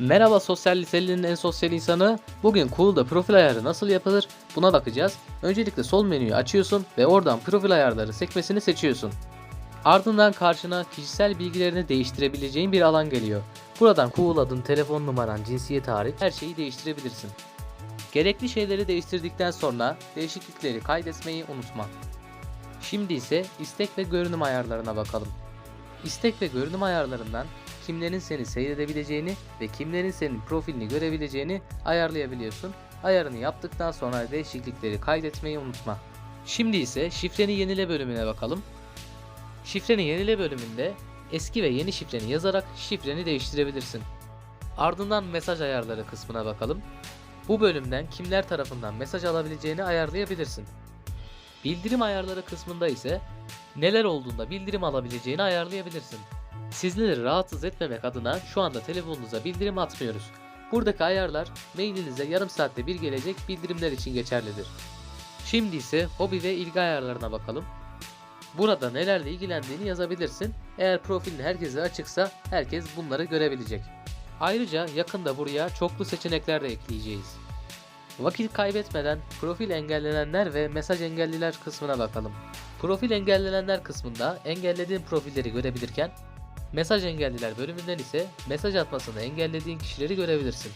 Merhaba sosyal liselinin en sosyal insanı. Bugün Cool'da profil ayarı nasıl yapılır buna bakacağız. Öncelikle sol menüyü açıyorsun ve oradan profil ayarları sekmesini seçiyorsun. Ardından karşına kişisel bilgilerini değiştirebileceğin bir alan geliyor. Buradan Cool adın, telefon numaran, cinsiyet hariç her şeyi değiştirebilirsin. Gerekli şeyleri değiştirdikten sonra değişiklikleri kaydetmeyi unutma. Şimdi ise istek ve görünüm ayarlarına bakalım. İstek ve görünüm ayarlarından kimlerin seni seyredebileceğini ve kimlerin senin profilini görebileceğini ayarlayabiliyorsun. Ayarını yaptıktan sonra değişiklikleri kaydetmeyi unutma. Şimdi ise şifreni yenile bölümüne bakalım. Şifreni yenile bölümünde eski ve yeni şifreni yazarak şifreni değiştirebilirsin. Ardından mesaj ayarları kısmına bakalım. Bu bölümden kimler tarafından mesaj alabileceğini ayarlayabilirsin. Bildirim ayarları kısmında ise neler olduğunda bildirim alabileceğini ayarlayabilirsin. Sizleri rahatsız etmemek adına şu anda telefonunuza bildirim atmıyoruz. Buradaki ayarlar mailinize yarım saatte bir gelecek bildirimler için geçerlidir. Şimdi ise hobi ve ilgi ayarlarına bakalım. Burada nelerle ilgilendiğini yazabilirsin. Eğer profilin herkese açıksa herkes bunları görebilecek. Ayrıca yakında buraya çoklu seçenekler de ekleyeceğiz. Vakit kaybetmeden profil engellenenler ve mesaj engelliler kısmına bakalım. Profil engellenenler kısmında engellediğin profilleri görebilirken, mesaj engelliler bölümünden ise mesaj atmasını engellediğin kişileri görebilirsin.